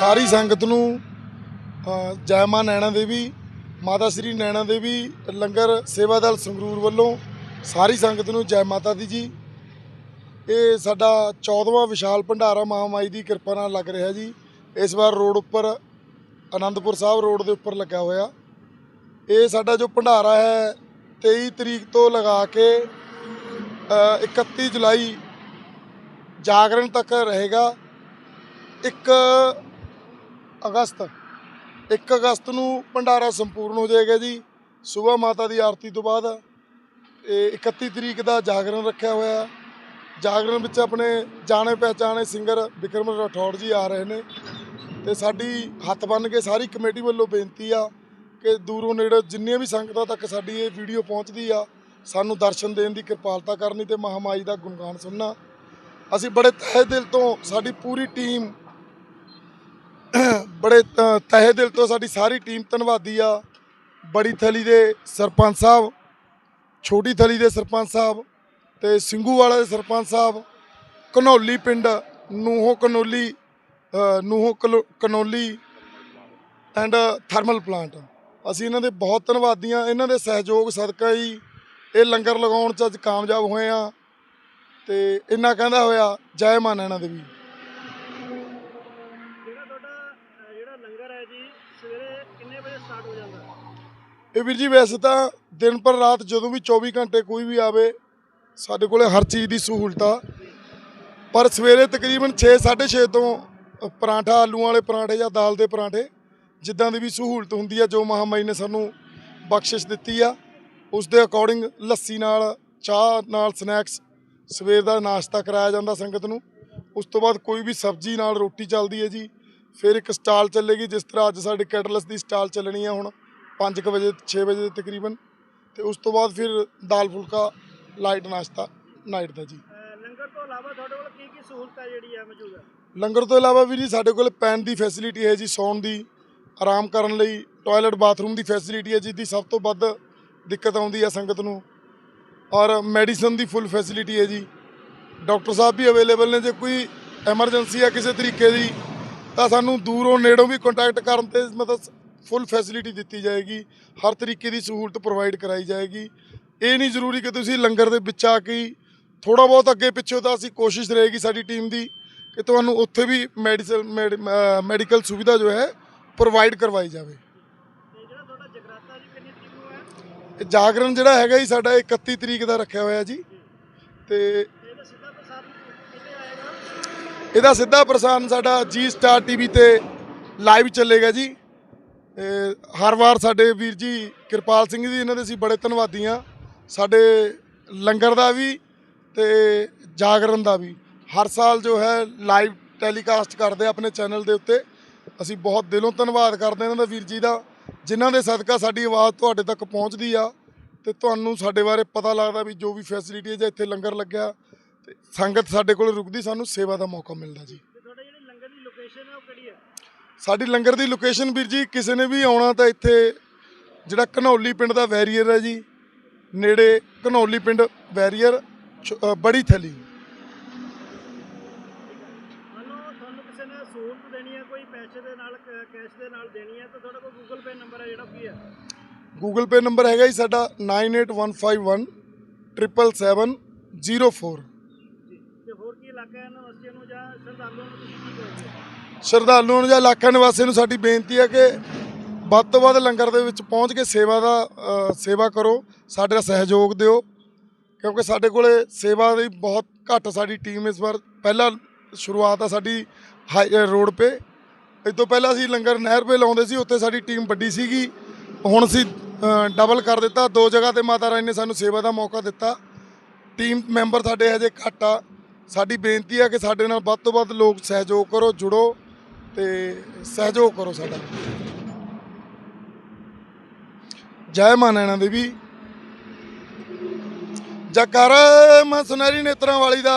ਸਾਰੀ ਸੰਗਤ ਨੂੰ ਜੈ ਮਾਂ ਨੈਣਾ ਦੇਵੀ ਮਾਤਾ ਸ੍ਰੀ ਨੈਣਾ ਦੇਵੀ ਲੰਗਰ ਸੇਵਾ ਦਲ ਸੰਗਰੂਰ ਵੱਲੋਂ ਸਾਰੀ ਸੰਗਤ ਨੂੰ ਜੈ ਮਾਤਾ ਦੀ ਜੀ। ਇਹ ਸਾਡਾ 14ਵਾਂ ਵਿਸ਼ਾਲ ਭੰਡਾਰਾ ਮਹਾਮਾਈ ਦੀ ਕਿਰਪਾ ਨਾਲ ਲੱਗ ਰਿਹਾ ਜੀ। ਇਸ ਵਾਰ ਰੋਡ ਉੱਪਰ ਆਨੰਦਪੁਰ ਸਾਹਿਬ ਰੋਡ ਦੇ ਉੱਪਰ ਲੱਗਾ ਹੋਇਆ। ਇਹ ਸਾਡਾ ਜੋ ਭੰਡਾਰਾ ਹੈ 23 ਤਰੀਕ ਤੋਂ ਲਗਾ ਕੇ ਅ, 31 ਜੁਲਾਈ ਜਾਗਰਣ ਤੱਕ ਰਹੇਗਾ। ਇੱਕ ਅਗਸਤ। 1 ਅਗਸਤ ਨੂੰ ਭੰਡਾਰਾ ਸੰਪੂਰਨ ਹੋ ਜਾਏਗਾ ਜੀ। ਸਵੇਰ ਮਾਤਾ ਦੀ ਆਰਤੀ ਤੋਂ ਬਾਅਦ ਇਹ 31 ਤਰੀਕ ਦਾ ਜਾਗਰਣ ਰੱਖਿਆ ਹੋਇਆ ਜਾਗਰਣ ਵਿੱਚ ਆਪਣੇ ਜਾਣੇ ਪਹਿਚਾਣੇ ਸਿੰਗਰ ਵਿਕਰਮ ਰਾਠੌੜ ਜੀ ਆ ਰਹੇ ਨੇ ਤੇ ਸਾਡੀ ਹੱਥ ਬੰਨ ਕੇ ਸਾਰੀ ਕਮੇਟੀ ਵੱਲੋਂ ਬੇਨਤੀ ਆ ਕਿ ਦੂਰੋਂ ਨੇੜੇ ਜਿੰਨੀਆਂ ਵੀ ਸੰਗਤਾਂ ਤੱਕ ਸਾਡੀ ਇਹ ਵੀਡੀਓ ਪਹੁੰਚਦੀ ਆ, ਸਾਨੂੰ ਦਰਸ਼ਨ ਦੇਣ ਦੀ ਕਿਰਪਾਲਤਾ ਕਰਨੀ ਤੇ ਮਹਾਮਾਈ ਦਾ ਗੁਣਗਾਨ ਸੁਣਨਾ। ਅਸੀਂ ਬੜੇ ਤਹਿ ਦਿਲ ਤੋਂ ਸਾਡੀ ਪੂਰੀ ਟੀਮ ਬੜੇ ਤ- ਤਹਿ ਦਿਲ ਤੋਂ ਸਾਡੀ ਸਾਰੀ ਟੀਮ ਧੰਨਵਾਦੀ ਆ। ਬੜੀ ਥਲੀ ਦੇ ਸਰਪੰਚ ਸਾਹਿਬ ਛੋਟੀ ਥਲੀ ਦੇ ਸਰਪੰਚ ਸਾਹਿਬ ਤੇ ਸਿੰਘੂਵਾਲਾ ਦੇ ਸਰਪੰਚ ਸਾਹਿਬ ਕਨੌਲੀ ਪਿੰਡ ਨੂਹੋ ਕਨੌਲੀ ਅ, ਨੂਹੋ ਕਲੋ- ਕਨੌਲੀ ਐਂਡ ਥਰਮਲ ਪਲਾਂਟ ਅਸੀਂ ਇਹਨਾਂ ਦੇ ਬਹੁਤ ਧੰਨਵਾਦੀ ਹਾਂ ਇਹਨਾਂ ਦੇ ਸਹਿਯੋਗ ਸਦਕਾ ਹੀ ਇਹ ਲੰਗਰ ਲਗਾਉਣ ਚ ਅੱਜ ਕਾਮਯਾਬ ਹੋਏ ਆ ਤੇ ਇੰਨਾ ਕਹਿੰਦਾ ਹੋਇਆ ਜੈ ਮਾਂ ਨੈਣਾ ਦੇਵੀ ਜਿਹੜਾ ਤੁਹਾਡਾ ਅਹ, ਜਿਹੜਾ ਲੰਗਰ ਹੈ ਜੀ ਸਵੇਰੇ ਕਿੰਨੇ ਵਜੇ ਸਟਾਰਟ ਹੋ ਜਾਂਦਾ ਹੈ? ਇਹ ਵੀਰ ਜੀ, ਵੈਸੇ ਤਾਂ ਦਿਨ ਪਰ ਰਾਤ ਜਦੋਂ ਵੀ 24 ਘੰਟੇ ਕੋਈ ਵੀ ਆਵੇ, ਸਾਡੇ ਕੋਲੇ ਹਰ ਚੀਜ਼ ਦੀ ਸਹੂਲਤ ਆ। ਪਰ ਸਵੇਰੇ ਤਕਰੀਬਨ 6 ਤੋਂ ਪਰਾਂਠਾ, ਆਲੂਆਂ ਵਾਲੇ ਪਰਾਂਠੇ ਜਾਂ ਦਾਲ ਦੇ ਪਰਾਂਠੇ, ਜਿੱਦਾਂ ਦੀ ਵੀ ਸਹੂਲਤ ਹੁੰਦੀ ਆ, ਜੋ ਮਹਾਮਾਈ ਨੇ ਸਾਨੂੰ ਬਖਸ਼ਿਸ਼ ਦਿੱਤੀ ਆ, ਉਸ ਦੇ ਅਕੋਰਡਿੰਗ ਲੱਸੀ ਨਾਲ, ਚਾਹ ਨਾਲ ਸਨੈਕਸ ਸਵੇਰ ਦਾ ਨਾਸ਼ਤਾ ਕਰਾਇਆ ਜਾਂਦਾ ਸੰਗਤ ਨੂੰ। ਉਸ ਤੋਂ ਬਾਅਦ ਕੋਈ ਵੀ ਸਬਜ਼ੀ ਨਾਲ ਰੋਟੀ ਚੱਲਦੀ ਹੈ ਜੀ, ਫਿਰ ਇੱਕ ਸਟਾਲ ਚੱਲੇਗੀ, ਜਿਸ ਤਰ੍ਹਾਂ ਅੱਜ ਸਾਡੇ ਕੈਟਲਸ ਦੀ ਸਟਾਲ ਚੱਲਣੀ ਆ ਹੁਣ। 5 ਵਜੇ 6 ਵਜੇ ਦੇ ਤਕਰੀਬਨ। ਤੇ ਉਸ ਤੋਂ ਬਾਅਦ ਫਿਰ ਦਾਲ ਫੁਲਕਾ ਲਾਈਟ ਨਾਸ਼ਤਾ ਨਾਈਟ ਦਾ ਜੀ। ਲੰਗਰ ਤੋਂ ਇਲਾਵਾ ਤੁਹਾਡੇ ਕੋਲ ਕੀ ਕੀ ਸਹੂਲਤ ਜਿਹੜੀ ਹੈ ਮੌਜੂਦ ਹੈ? ਲੰਗਰ ਤੋਂ ਇਲਾਵਾ ਵੀ ਜੀ ਸਾਡੇ ਕੋਲ ਪੈਣ ਦੀ ਫੈਸਿਲਿਟੀ ਹੈ ਜੀ ਸੌਣ ਦੀ ਆਰਾਮ ਕਰਨ ਲਈ। ਟਾਇਲਟ ਬਾਥਰੂਮ ਦੀ ਫੈਸਿਲਿਟੀ ਹੈ ਜਿਹਦੀ ਸਭ ਤੋਂ ਵੱਧ ਦਿੱਕਤ ਆਉਂਦੀ ਹੈ ਸੰਗਤ ਨੂੰ। ਔਰ ਮੈਡੀਸਨ ਦੀ ਫੁੱਲ ਫੈਸਿਲਿਟੀ ਹੈ ਜੀ। ਡਾਕਟਰ ਸਾਹਿਬ ਵੀ ਅਵੇਲੇਬਲ ਨੇ ਜੇ ਕੋਈ ਐਮਰਜੈਂਸੀ ਹੈ ਕਿਸੇ ਤਰੀਕੇ ਦੀ ਤਾਂ ਸਾਨੂੰ ਦੂਰੋਂ ਨੇੜੋਂ ਵੀ ਕੰਟੈਕਟ ਕਰਨ ਤੇ ਮਤਲਬ ਫੁੱਲ ਫੈਸਿਲਿਟੀ ਦਿੱਤੀ ਜਾਏਗੀ ਹਰ ਤਰੀਕੇ ਦੀ ਸਹੂਲਤ ਪ੍ਰੋਵਾਈਡ ਕਰਾਈ ਜਾਏਗੀ। ਇਹ ਨਹੀਂ ਜ਼ਰੂਰੀ ਕਿ ਤੁਸੀਂ ਲੰਗਰ ਦੇ ਵਿੱਚ ਆ ਕੇ ਥੋੜਾ ਬਹੁਤ ਅੱਗੇ ਪਿੱਛੇ ਤਾਂ ਅਸੀਂ ਕੋਸ਼ਿਸ਼ ਰਹੇਗੀ ਸਾਡੀ ਟੀਮ ਦੀ ਕਿ ਤੁਹਾਨੂੰ ਉੱਥੇ ਵੀ ਮੈਡੀਸਲ ਮੈਡੀਕਲ ਸੁਵਿਧਾ ਜੋ ਹੈ ਪ੍ਰੋਵਾਈਡ ਕਰਵਾਈ ਜਾਵੇ। ਜਾਗਰਣ ਜਿਹੜਾ ਹੈਗਾ ਜੀ ਸਾਡਾ 31 ਤਰੀਕ ਦਾ ਰੱਖਿਆ ਹੋਇਆ ਜੀ। ਤੇ ਇਹਦਾ ਸਿੱਧਾ ਪ੍ਰਸਾਰਣ ਸਾਡਾ ਜੀ ਸਟਾਰ ਟੀਵੀ ਤੇ ਲਾਈਵ ਚੱਲੇਗਾ ਜੀ। ਹਰ ਵਾਰ ਸਾਡੇ ਵੀਰ ਜੀ ਕਿਰਪਾਲ ਸਿੰਘ ਜੀ ਇਹਨਾਂ ਦੇ ਅਸੀਂ ਬੜੇ ਧੰਨਵਾਦੀ ਆ ਸਾਡੇ ਲੰਗਰ ਦਾ ਵੀ ਤੇ ਜਾਗਰਣ ਦਾ ਵੀ। ਹਰ ਸਾਲ ਜੋ ਹੈ ਲਾਈਵ ਟੈਲੀਕਾਸਟ ਕਰਦੇ ਆਪਣੇ ਚੈਨਲ ਦੇ ਉੱਤੇ। ਅਸੀਂ ਬਹੁਤ ਦਿਲੋਂ ਧੰਨਵਾਦ ਕਰਦੇ ਹਾਂ ਇਹਨਾਂ ਦਾ ਵੀਰ ਜੀ ਦਾ, ਜਿਨ੍ਹਾਂ ਦੇ ਸਦਕਾ ਸਾਡੀ ਆਵਾਜ਼ ਤੁਹਾਡੇ ਤੱਕ ਪਹੁੰਚਦੀ ਆ। ਤੇ ਤੁਹਾਨੂੰ ਸਾਡੇ ਬਾਰੇ ਪਤਾ ਲੱਗਦਾ ਵੀ ਜੋ ਵੀ ਫੈਸਿਲਿਟੀ ਹੈ ਜਾਂ ਇੱਥੇ ਲੰਗਰ ਲੱਗਿਆ, ਤੇ ਸੰਗਤ ਸਾਡੇ ਕੋਲ ਰੁਕਦੀ, ਸਾਨੂੰ ਸੇਵਾ ਦਾ ਮੌਕਾ ਮਿਲਦਾ ਜੀ। ਤੁਹਾਡਾ ਜਿਹੜੀ ਲੰਗਰ ਦੀ ਲੋਕੇਸ਼ਨ ਹੈ, ਉਹ ਕਿਹੜੀ ਹੈ? ਸਾਡੀ ਲੰਗਰ ਦੀ ਲੋਕੇਸ਼ਨ ਵੀਰ ਜੀ ਕਿਸੇ ਨੇ ਵੀ ਆਉਣਾ ਤਾਂ ਇੱਥੇ ਜਿਹੜਾ ਘਨੌਲੀ ਪਿੰਡ ਦਾ ਵੈਰੀਅਰ ਹੈ ਜੀ ਨੇੜੇ ਘਨੌਲੀ ਪਿੰਡ ਵੈਰੀਅਰ ਬੜੀ ਥਲੀ। ਗੂਗਲ ਪੇ ਨੰਬਰ ਹੈਗਾ ਜੀ ਸਾਡਾ 98151 77704 ਤੇ ਹੋਰ ਕੀ ਇਲਾਕਾ ਹੈ ਵਾਸੀਆਂ ਨੂੰ ਜਾਂ ਸ਼ਰਧਾਲੂਆਂ ਨੂੰ ਤੁਸੀਂ ਕੀ ਕਹੋਗੇ? ਸ਼ਰਧਾਲੂਆਂ ਨੂੰ ਜਾਂ ਇਲਾਕਾ ਨਿਵਾਸੀਆਂ ਨੂੰ ਸਾਡੀ ਬੇਨਤੀ ਹੈ ਕਿ ਵੱਧ ਤੋਂ ਵੱਧ ਲੰਗਰ ਦੇ ਵਿੱਚ ਪਹੁੰਚ ਕੇ ਸੇਵਾ ਦਾ ਅ, ਸੇਵਾ ਕਰੋ ਸਾਡੇ ਸਾਡਾ ਸਹਿਯੋਗ ਦਿਓ ਕਿਉਂਕਿ ਸਾਡੇ ਕੋਲੇ ਸੇਵਾ ਦੀ ਬਹੁਤ ਘੱਟ ਸਾਡੀ ਟੀਮ ਇਸ ਵਾਰ ਪਹਿਲਾਂ ਸ਼ੁਰੂਆਤ ਆ ਸਾਡੀ ਹਾਈ ਅ, ਰੋਡ 'ਤੇ। ਇਸ ਤੋਂ ਪਹਿਲਾਂ ਅਸੀਂ ਲੰਗਰ ਨਹਿਰ 'ਤੇ ਲਾਉਂਦੇ ਸੀ ਉੱਥੇ ਸਾਡੀ ਟੀਮ ਵੱਡੀ ਸੀਗੀ। ਹੁਣ ਅਸੀਂ ਡਬਲ ਕਰ ਦਿੱਤਾ ਦੋ ਜਗ੍ਹਾ ਤੇ ਮਾਤਾ ਰਾਣੀ ਨੇ ਸਾਨੂੰ ਸੇਵਾ ਦਾ ਮੌਕਾ ਦਿੱਤਾ। ਟੀਮ ਮੈਂਬਰ ਸਾਡੇ ਹਜੇ ਘੱਟ ਆ। ਸਾਡੀ ਬੇਨਤੀ ਹੈ ਕਿ ਸਾਡੇ ਨਾਲ ਵੱਧ ਤੋਂ ਵੱਧ ਲੋਕ ਸਹਿਯੋਗ ਕਰੋ ਜੁੜੋ। ਤੇ ਸਹਿਯੋਗ ਕਰੋ ਸਾਡਾ। ਜੈ ਮਾਂ ਦੇਵੀ ਜਕਾਰ ਮਾਂ ਸੁਨਹਿਰੀ ਨੇਤਰਾਂ ਵਾਲੀ ਦਾ।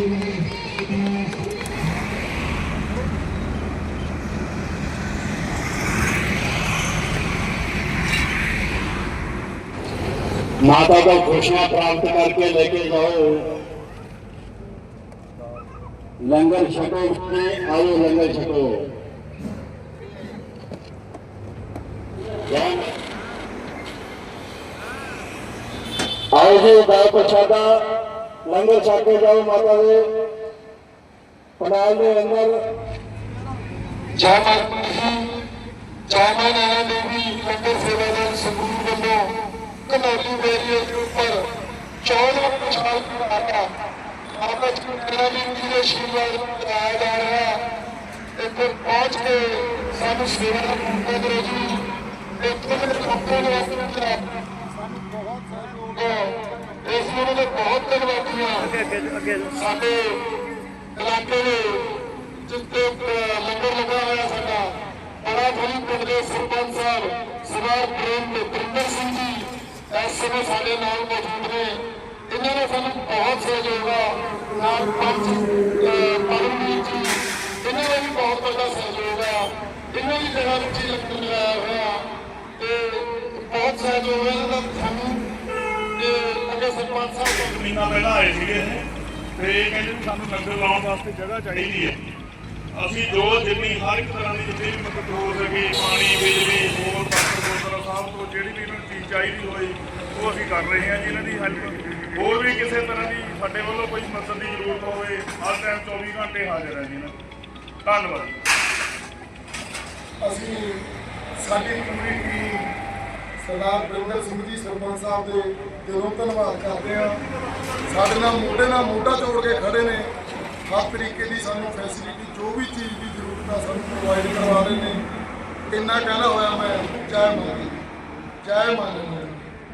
माता का घोषणा प्राप्त करके लेके जाओ लंगर छको में आओ लंगर छको आओ जी गाय पछाता लंगर छक के जाओ माता दे पंडाल के अंदर जय माता चावल आना देवी लंगर सेवा दल संगरूर ਵੱਲੋਂ ਕਨੌਲੀ ਵੇਰੀਏ ਦੇ ਉੱਪਰ 14 ਪਛਾਲ ਮਾਤਾ ਮਾਤਾ ਜੀ ਨੈਣਾ ਦੇਵੀ ਦੇ ਆਸ਼ੀਰਵਾਦ ਕਰਾਇਆ ਜਾ ਰਿਹਾ। ਇੱਥੇ ਪਹੁੰਚ ਕੇ ਸਾਨੂੰ ਸੇਵਾ ਦਾ ਮੌਕਾ ਦਿਓ ਜੀ। ਇੱਥੇ ਦੇ ਲੋਕਾਂ ਨੂੰ ਆਪਣੇ ਇਸ ਨੂੰ ਮੈਂ ਬਹੁਤ ਧੰਨਵਾਦੀਆਂ ਅੱਗੇ ਸਾਡੇ ਇਲਾਕੇ ਦੇ ਜਿੱਥੇ ਲੰਗਰ ਲੱਗਾ ਹੋਇਆ ਸਾਡਾ, ਬੜਾ ਥਲੀ ਪਿੰਡ ਦੇ ਸਰਪੰਚ ਸਾਹਿਬ, ਸਰਦਾਰ ਪ੍ਰੇਮ ਪ੍ਰਿੰਦਰ ਸਿੰਘ ਜੀ। ਇਸ ਸਮੇਂ ਸਾਡੇ ਨਾਲ ਮੌਜੂਦ ਨੇ। ਇਹਨਾਂ ਨੇ ਸਾਨੂੰ ਬਹੁਤ ਸਹਿਯੋਗ ਆ। ਨਾਲ ਪੰਚ ਅਹ, ਜੀ। ਇਹਨਾਂ ਦਾ ਵੀ ਬਹੁਤ ਵੱਡਾ ਸਹਿਯੋਗ ਆ। ਇਹਨਾਂ ਦੀ ਜਗ੍ਹਾ ਵਿੱਚ ਲੰਗਰ ਲਗਾਇਆ ਹੋਇਆ। ਤੇ ਬਹੁਤ ਸਹਿਯੋਗ ਹੈ ਇਹਨਾਂ ਦਾ ਸਾਨੂੰ। ਤੇ ਅੱਗੇ ਸਰਪੰਚ ਸਾਹਿਬ ਤੋਂ ਜ਼ਮੀਨਾਂ ਪਹਿਲਾਂ ਆਏ ਸੀਗੇ। ਇਹ ਤੇ ਕਹਿੰਦੇ ਵੀ ਸਾਨੂੰ ਲੰਗਰ ਲਾਉਣ ਵਾਸਤੇ ਜਗ੍ਹਾ ਚਾਹੀਦੀ ਹੈ। ਅਸੀਂ ਜੋ ਜਿੰਨੀ ਹਰ ਇੱਕ ਤਰ੍ਹਾਂ ਦੀ ਜਿੰਨੀ ਵੀ ਮਦਦ ਹੋ ਸਕੇ ਪਾਣੀ ਬਿਜਲੀ ਹੋਰ ਡਾਕਟਰ ਸਾਹਿਬ ਤੋਂ ਜਿਹੜੀ ਵੀ ਇਹਨਾਂ ਨੂੰ ਚੀਜ਼ ਚਾਹੀਦੀ ਹੋਈ, ਉਹ ਅਸੀਂ ਕਰ ਰਹੇ ਹਾਂ ਜੀ ਇਹਨਾਂ ਦੀ ਹੈਲਪ ਹੋਰ ਵੀ ਕਿਸੇ ਤਰ੍ਹਾਂ ਦੀ ਸਾਡੇ ਵੱਲੋਂ ਕੋਈ ਮਦਦ ਦੀ ਜ਼ਰੂਰਤ ਹੋਵੇ, ਹਰ ਟਾਈਮ 24 ਘੰਟੇ ਹਾਜ਼ਰ ਹੈ ਜੀ ਇਹਨਾਂ ਧੰਨਵਾਦ ਅਸੀਂ ਸਾਡੀ ਕਮਿਊਨਿਟੀ ਸਰਦਾਰ ਬਰਿੰਦਰ ਸਿੰਘ ਜੀ ਸਰਪੰਚ ਸਾਹਿਬ ਦੇ ਦਿਲੋਂ ਧੰਨਵਾਦ ਕਰਦੇ ਹਾਂ। ਸਾਡੇ ਨਾਲ ਮੋਢੇ ਨਾਲ ਮੋਢਾ ਜੋੜ ਕੇ ਖੜੇ ਨੇ। ਹਰ ਤਰੀਕੇ ਦੀ ਸਾਨੂੰ ਫੈਸਿਲਿਟੀ ਜੋ ਵੀ ਚੀਜ਼ ਦੀ ਜ਼ਰੂਰਤ ਆ, ਸਾਨੂੰ ਪ੍ਰੋਵਾਈਡ ਕਰਵਾ ਰਹੇ ਨੇ। ਇੰਨਾ ਕਹਿਣਾ ਹੋਇਆ ਮੈਂ ਜੈ ਮਾਤਾ ਦੀ ਜੈ ਮਾਤਾ ਦੀ